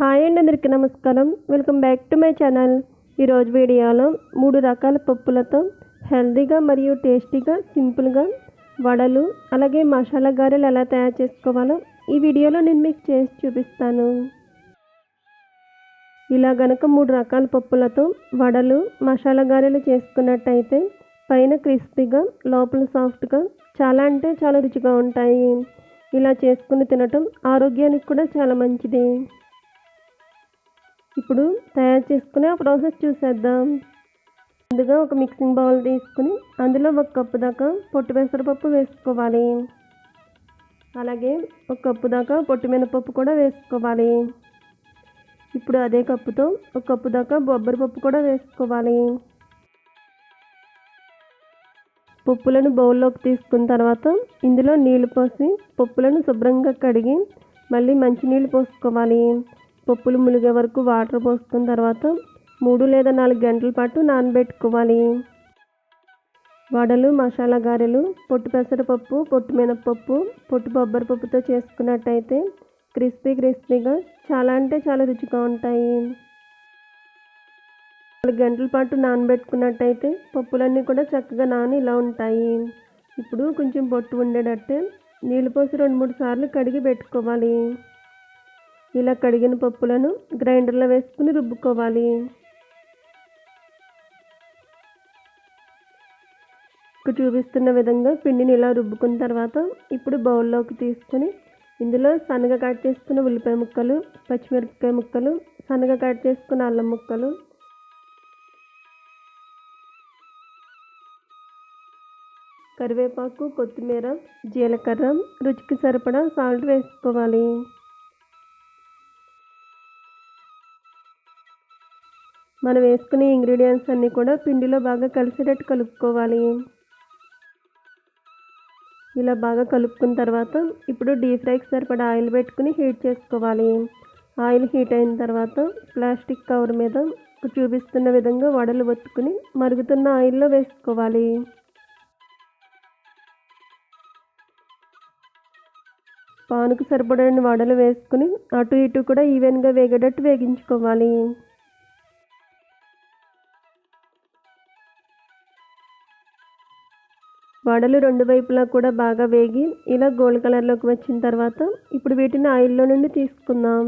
Hi అండి అందరికీ నమస్కారం. Welcome back to my channel ఈరోజు వీడియోలో మూడు రకాల పప్పులతో హెల్తీగా మరియు టేస్టీగా సింపుల్గా వడలు అలాగే మసాలా గారెలు ఎలా తయారు చేసుకోవాలో ఈ వీడియోలో నేను మీకు చేసి చూపిస్తాను. ఇలా గనక మూడు రకాల పప్పులతో వడలు మసాలా గారెలు చేసుకున్నట్టయితే పైన క్రిస్పీగా లోపల సాఫ్ట్గా చాలా అంటే చాలా రుచిగా ఉంటాయి. ఇలా చేసుకుని తినటం ఆరోగ్యానికి కూడా చాలా మంచిది. ఇప్పుడు తయారు చేసుకునే ఆ ప్రాసెస్ చూసేద్దాం. ముందుగా ఒక మిక్సింగ్ బౌల్ తీసుకుని అందులో ఒక కప్పు దాకా పొట్టు పెసరపప్పు వేసుకోవాలి. అలాగే ఒక కప్పు దాకా పొట్టు మినపప్పు కూడా వేసుకోవాలి. ఇప్పుడు అదే కప్పుతో ఒక కప్పు దాకా బొబ్బరి పప్పు కూడా వేసుకోవాలి. పప్పులను బౌల్లోకి తీసుకున్న తర్వాత ఇందులో నీళ్ళు పోసి పప్పులను శుభ్రంగా కడిగి మళ్ళీ మంచినీళ్ళు పోసుకోవాలి. పప్పులు ములిగే వరకు వాటర్ పోసుకున్న తర్వాత మూడు లేదా నాలుగు గంటల పాటు నానబెట్టుకోవాలి. వడలు మసాలా గారెలు పొట్టు పెసరపప్పు పొట్టు మినపప్పు పొట్టు బొబ్బరి పప్పుతో చేసుకున్నట్టయితే క్రిస్పీ క్రిస్పీగా చాలా అంటే చాలా రుచిగా ఉంటాయి. నాలుగు గంటల పాటు నానబెట్టుకున్నట్టయితే పప్పులన్నీ కూడా చక్కగా నాని ఇలా ఉంటాయి. ఇప్పుడు కొంచెం పొట్టు ఉండేటట్టే నీళ్ళు పోసి రెండు మూడు సార్లు కడిగి పెట్టుకోవాలి. ఇలా కడిగిన పప్పులను గ్రైండర్లో వేసుకుని రుబ్బుకోవాలి. ఇక్కడ చూపిస్తున్న విధంగా పిండిని ఇలా రుబ్బుకున్న తర్వాత ఇప్పుడు బౌల్లోకి తీసుకొని ఇందులో సన్నగా కట్ చేసుకున్న ఉల్లిపాయ ముక్కలు పచ్చిమిరపకాయ ముక్కలు సన్నగా కట్ చేసుకున్న అల్లం ముక్కలు. కరివేపాకు కొత్తిమీర జీలకర్ర రుచికి సరిపడా సాల్ట్ వేసుకోవాలి. మనం వేసుకునే ఇంగ్రీడియంట్స్ అన్నీ కూడా పిండిలో బాగా కలిసేటట్టు కలుపుకోవాలి. ఇలా బాగా కలుపుకున్న తర్వాత ఇప్పుడు డీప్ ఫ్రైకి సరిపడా ఆయిల్ పెట్టుకుని హీట్ చేసుకోవాలి. ఆయిల్ హీట్ అయిన తర్వాత ప్లాస్టిక్ కవర్ మీద చూపిస్తున్న విధంగా వడలు ఒత్తుకుని మరుగుతున్న ఆయిల్లో వేసుకోవాలి. పానుకు సరిపడని వడలు వేసుకుని అటు ఇటు కూడా ఈవెన్గా వేగేటట్టు వేగించుకోవాలి. వడలు రెండు వైపులా కూడా బాగా వేగి ఇలా గోల్డ్ కలర్లోకి వచ్చిన తర్వాత ఇప్పుడు వీటిని ఆయిల్లో నుండి తీసుకుందాం.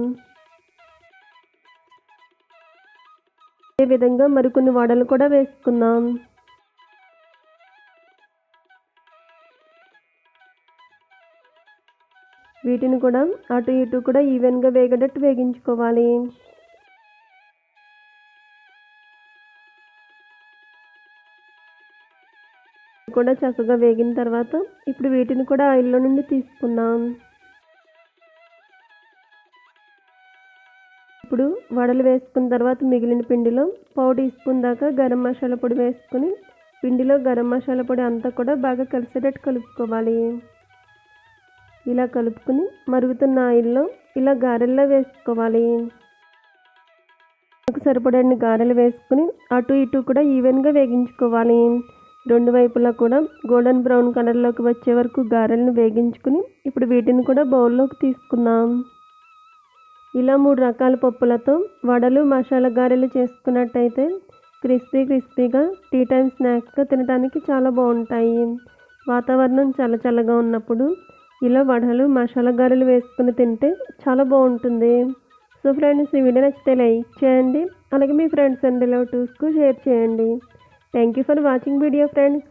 అదే విధంగా మరికొన్ని వడలు కూడా వేసుకుందాం. వీటిని కూడా అటు ఇటు కూడా ఈవెన్గా వేగేటట్టు వేగించుకోవాలి. కూడా చక్కగా వేగిన తర్వాత ఇప్పుడు వీటిని కూడా ఆయిల్లో నుండి తీసుకుందాం. ఇప్పుడు వడలు వేసుకున్న తర్వాత మిగిలిన పిండిలో పావు టీ స్పూన్ దాకా గరం మసాలా పొడి వేసుకుని పిండిలో గరం మసాలా పొడి అంతా కూడా బాగా కలిసేటట్టు కలుపుకోవాలి. ఇలా కలుపుకుని మరుగుతున్న ఆయిల్లో ఇలా గారెల్లో వేసుకోవాలి. సరిపడని గారెలు వేసుకుని అటు ఇటు కూడా ఈవెన్గా వేగించుకోవాలి. రెండు వైపులా కూడా గోల్డెన్ బ్రౌన్ కలర్లోకి వచ్చే వరకు గారెలను వేగించుకుని ఇప్పుడు వీటిని కూడా బౌల్లోకి తీసుకుందాం. ఇలా మూడు రకాల పప్పులతో వడలు మసాలా గారెలు చేసుకున్నట్టయితే క్రిస్పీ క్రిస్పీగా టీ టైం స్నాక్స్గా తినడానికి చాలా బాగుంటాయి. వాతావరణం చల్ల చల్లగా ఉన్నప్పుడు ఇలా వడలు మసాలా గారెలు వేసుకుని తింటే చాలా బాగుంటుంది. సో ఫ్రెండ్స్ ఈ వీడియో నచ్చితే లైక్ చేయండి. అలాగే మీ ఫ్రెండ్స్ అండ్ రిలేటివ్స్కు షేర్ చేయండి. Thank you for watching video friends.